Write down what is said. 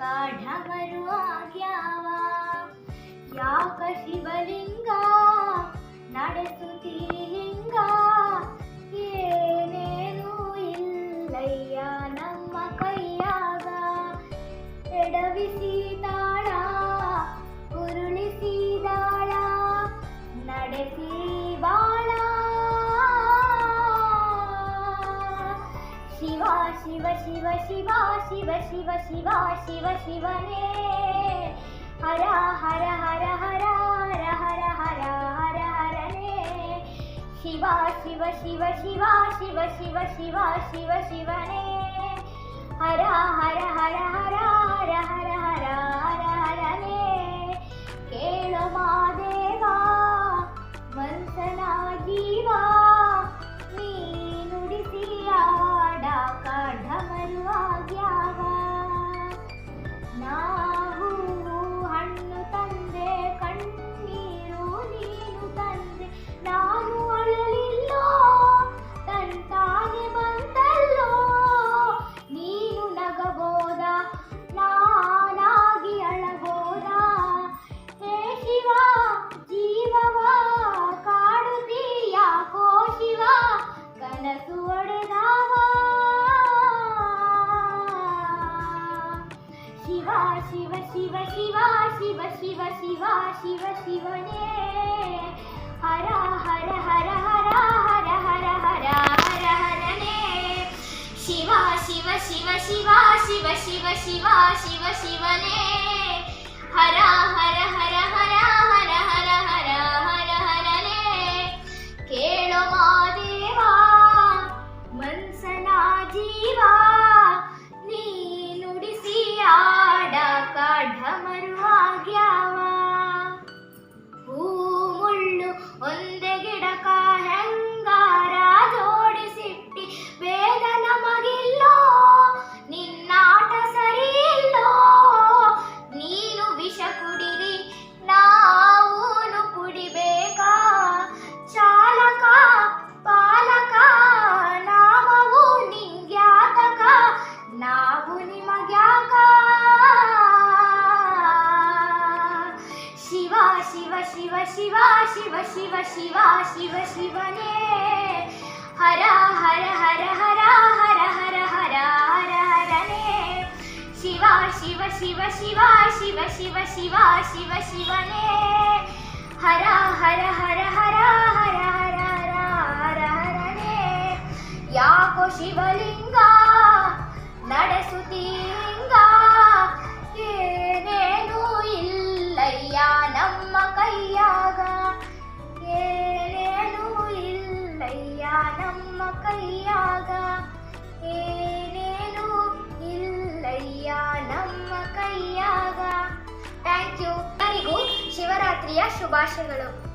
ಕಾಢವರು ಆಗ್ಯಾವ ಯಾಕ ಶಿವಲಿಂಗ ನಡೆಸುತ್ತೀ ಹಿಂಗ ಏನೇನು ಇಲ್ಲಯ್ಯ ನಮ್ಮ ಕೈಯಾಗ ಎಡವಿಸಿ శివ శివ శివ శివ శివ శివ శివ శివ శివనే హర హర హర హర హర హర హర హర హరనే శివ శివ శివ శివ శివ శివ శివ శివ శివనే హర హర హర హర உனக்கு ஒடுதாவா சிவா சிவ சிவ சிவா சிவ சிவ சிவா சிவ சிவனே ஹர ஹர ஹர ஹர ஹர ஹர ஹர ஹர ஹரனே சிவா சிவ சிவ சிவா சிவ சிவ சிவா சிவ சிவனே ஹர ஹர ஹர ஹர शिव शिव शिव शिव शिव शिव शिवने हर हर हर हर हर हर हर हर हरने शिव शिव शिव शिव शिव शिव शिव शिव शिवने हर हर ಕೈಯಾಗ? ಏನೇನು ಇಲ್ಲಯ್ಯ ನಮ್ಮ ಕೈಯಾಗ. ಥ್ಯಾಂಕ್ ಯು ಎಲ್ಲರಿಗೂ ಶಿವರಾತ್ರಿಯ ಶುಭಾಶಯಗಳು.